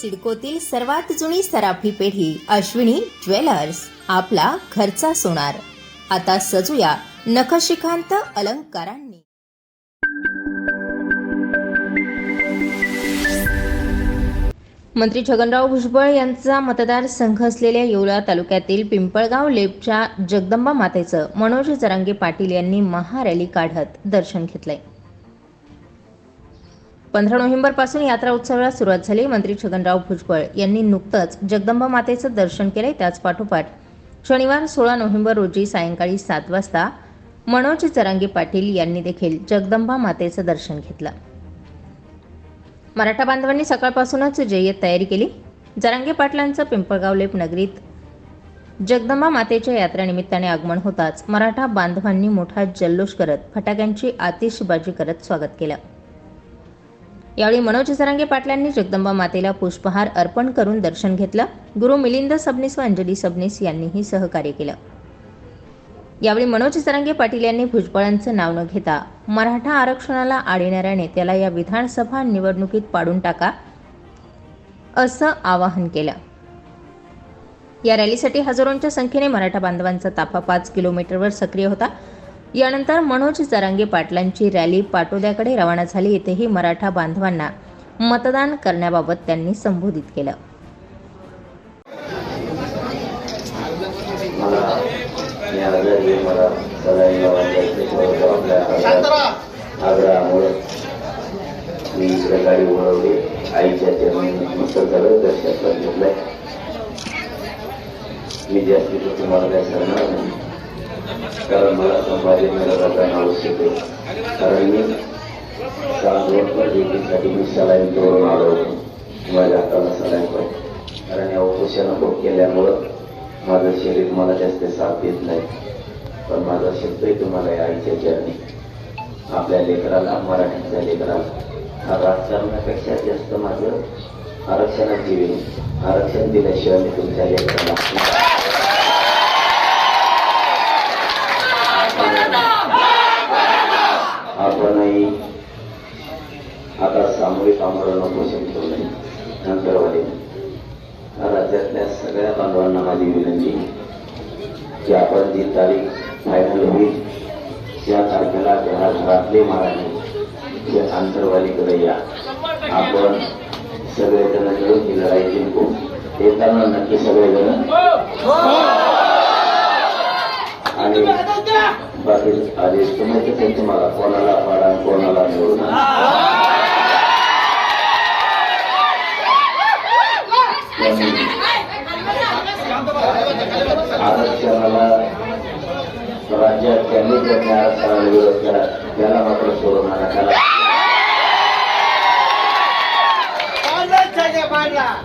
सिडकोतील सर्वात जुनी सराफी पेढी अश्विनी ज्वेलर्स आपला घरचा सोनार. आता सजूया नखशिखांत अलंकारांनी. मंत्री छगनराव भुजबळ यांचा मतदारसंघ असलेल्या येवला तालुक्यातील पिंपळगाव लेपच्या जगदंबा मातेचं मनोज जरांगे पाटील यांनी महारॅली काढत दर्शन घेतलंय. पंधरा नोव्हेंबरपासून यात्रा उत्सवाला सुरुवात झाली मंत्री छगनराव भुजबळ यांनी नुकतंच जगदंबा मातेचं दर्शन केलंय त्याच पाठोपाठ. शनिवार सोळा नोव्हेंबर रोजी सायंकाळी सात वाजता मनोज चरांगी पाटील यांनी देखील जगदंबा मातेचं दर्शन घेतलं. मराठा बांधवांनी सकाळपासूनच जय्यत तयारी केली. जरांगे पाटलांचं पिंपळगाव लेप नगरीत जगदंबा मातेच्या यात्रेनिमित्ताने आगमन होताच मराठा बांधवांनी मोठा जल्लोष करत फटाक्यांची आतिषबाजी करत स्वागत केलं. यावेळी मनोज जरांगे पाटलांनी जगदंबा मातेला पुष्पहार अर्पण करून दर्शन घेतलं. गुरु मिलिंद सबनीस व अंजली सबनीस यांनीही सहकार्य केलं. यावेळी मनोज जरांगे पाटील यांनी भुजबळांचं नाव न घेता मराठा आरक्षणाला आडिणाऱ्या नेत्याला या विधानसभा निवडणुकीत पाडून टाका असं आवाहन केलं. या रॅलीसाठी हजारोंच्या संख्येने मराठा बांधवांचा ताफा पाच किलोमीटरवर सक्रिय होता. यानंतर मनोज जरांगे पाटलांची रॅली पाटोद्याकडे रवाना झाली. येथेही मराठा बांधवांना मतदान करण्याबाबत त्यांनी संबोधित केलं. मी गाडी आईच्या जास्तीचं तुम्हाला काय सांगणार नाही. कारण मला संपादित मिळत असणं आवश्यक आहे कारण मी काल दोन ड्युटीसाठी मी सलाईन तोडून आलो होतो माझ्या हाताला सलाईन पाहिजे कारण या उपोषण खूप केल्यामुळं माझं शरीर मला जास्त साथ देत नाही पण माझा शब्द तुम्हाला या आईच्या चरणी आपल्या लेकराला मराठीच्या लेकराला हा राजकारणापेक्षा जास्त माझं आरक्षणाची वेळ आरक्षण दिल्याशिवाय मी तुमच्या लेकराला आपणही आता सामूहिक आमरण ठेवले ठेवलंय नंतरवाले राज्यातल्या सगळ्या बांधवांना माझी विनंती की आपण जी तारीख फायनल होईल त्या तारखेला घराघरातले मराठी हे आंतरवालीकडे या. आपण सगळेजण मिळून ही लढाई जिंकू. येताना नक्की सगळेजण. आणि बाकी आदेश तुम्ही तुम्हाला. कोणाला पाडा कोणाला निवडून आरक्षणाला राज्यात त्यांनी त्यांनी आरक्षणाला विरोध केला त्याला मात्र सोडून आणा त्याला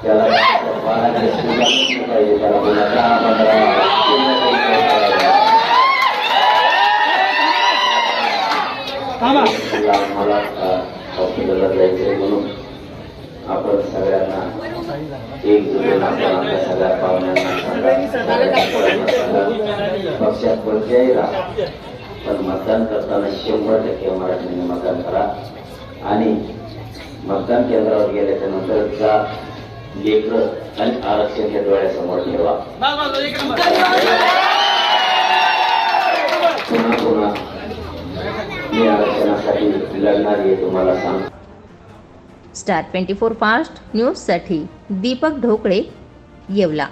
त्याला बाळाच्या स्कूलला आम्हाला त्याला पुन्हा हॉस्पिटलला म्हणून आपण सगळ्यांना एक जुलून आपण आपल्या सगळ्या पाहुण्यांना पक्षात कोणत्याही राहा पण मतदान करताना शंभर टक्के मराठीने मतदान करा. आणि मतदान केंद्रावर गेल्याच्यानंतर जात लेकर आणि आरक्षण हे डोळ्यासमोर ठेवा. आरक्षणासाठी लढणार हे तुम्हाला सांग स्टार ट्वेंटी फोर फास्ट न्यूजसाठी दीपक ढोकळे येवला.